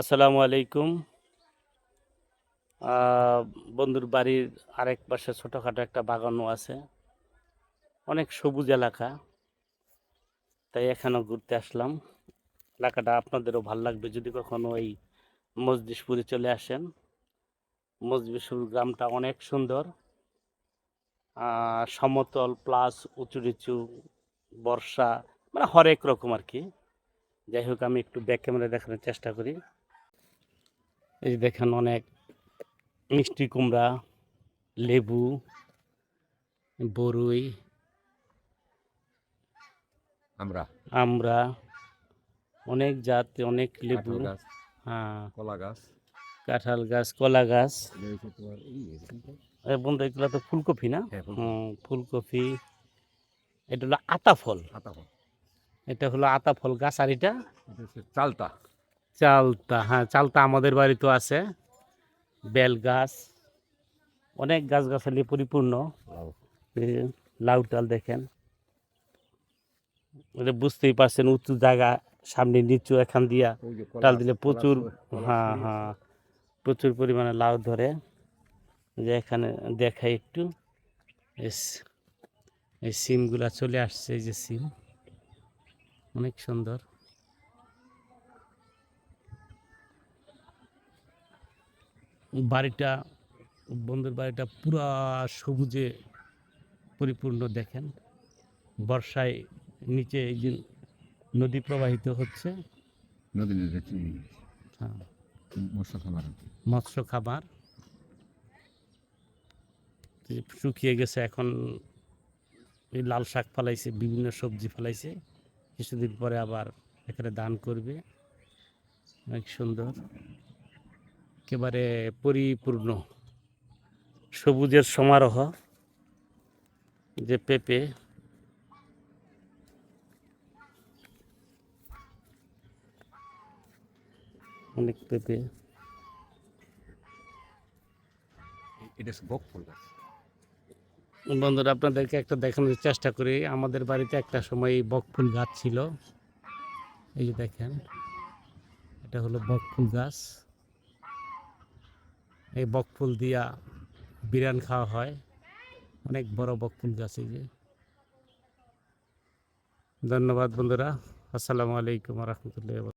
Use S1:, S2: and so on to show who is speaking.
S1: আসসালামু আলাইকুম। বন্ধুর বাড়ির আরেক পাশে ছোটোখাটো একটা বাগানও আছে। অনেক সবুজ এলাকা। তাই এখানেও ঘুরতে আসলাম। এলাকাটা আপনাদেরও ভালো লাগবে যদি কখনো এই মজলিশপুরে চলে আসেন। মজলিশপুর গ্রামটা অনেক সুন্দর। সমতল প্লাস উঁচু নিচু বর্ষা মানে হরেক রকম আর কি। যাই হোক, আমি একটু ব্যাক ক্যামেরা দেখানোর চেষ্টা করি। এই যে দেখেন অনেক মিষ্টি কুমড়া লেবু বরুই
S2: আমরা।
S1: আমরা অনেক জাত অনেক লেবু।
S2: গাছ।
S1: হ্যাঁ।
S2: কলা গাছ।
S1: কাঁঠাল গাছ কলা গাছ। বন্ধু এগুলো তো ফুলকপি না?
S2: হ্যাঁ, ফুলকপি।
S1: এটা হলো আতা ফল।
S2: আতা ফল।
S1: এটা হলো আতা ফল গাছ আর এটা?
S2: চালতা।
S1: চালতা হ্যাঁ চালতা আমাদের বাড়িতেও আছে। বেল গাছ অনেক গাছ গাছালি পরিপূর্ণ
S2: লাউ।
S1: টাল দেখেন। বুঝতেই পারছেন উঁচু জায়গা সামনে নিচু এখান দিয়া টাল দিলে প্রচুর হ্যাঁ হ্যাঁ প্রচুর পরিমাণে লাউ ধরে। যে এখানে দেখাই একটু। এই সিমগুলা চলে আসছে এই যে সিম। অনেক সুন্দর। বাড়িটা বন্ধুর বাড়িটা পুরা সবুজে পরিপূর্ণ দেখেন। বর্ষায় নিচে এই যে নদী প্রবাহিত হচ্ছে।
S2: নদী
S1: হ্যাঁ।
S2: মৎস্য খামার
S1: মৎস্য খাবার শুকিয়ে গেছে এখন এই লাল শাক ফলাইছে বিভিন্ন সবজি ফলাইছে। কিছুদিন পরে আবার এখানে দান করবে। অনেক সুন্দর। একেবারে পরিপূর্ণ। সবুজের সমারোহ যে পেঁপে। অনেক পেঁপে।
S2: এটা বক ফুল গাছ।
S1: বন্ধুরা আপনাদেরকে একটা দেখানোর চেষ্টা করি। আমাদের বাড়িতে একটা সময় এই বকফুল গাছ ছিল। এই যে দেখেন এটা হলো বকফুল গাছ। এই বকফুল দিয়া বিরান খাওয়া হয়। অনেক বড় বকফুল গাছ এই যে। ধন্যবাদ বন্ধুরা। আসসালামু আলাইকুম রহমতুল্লাহ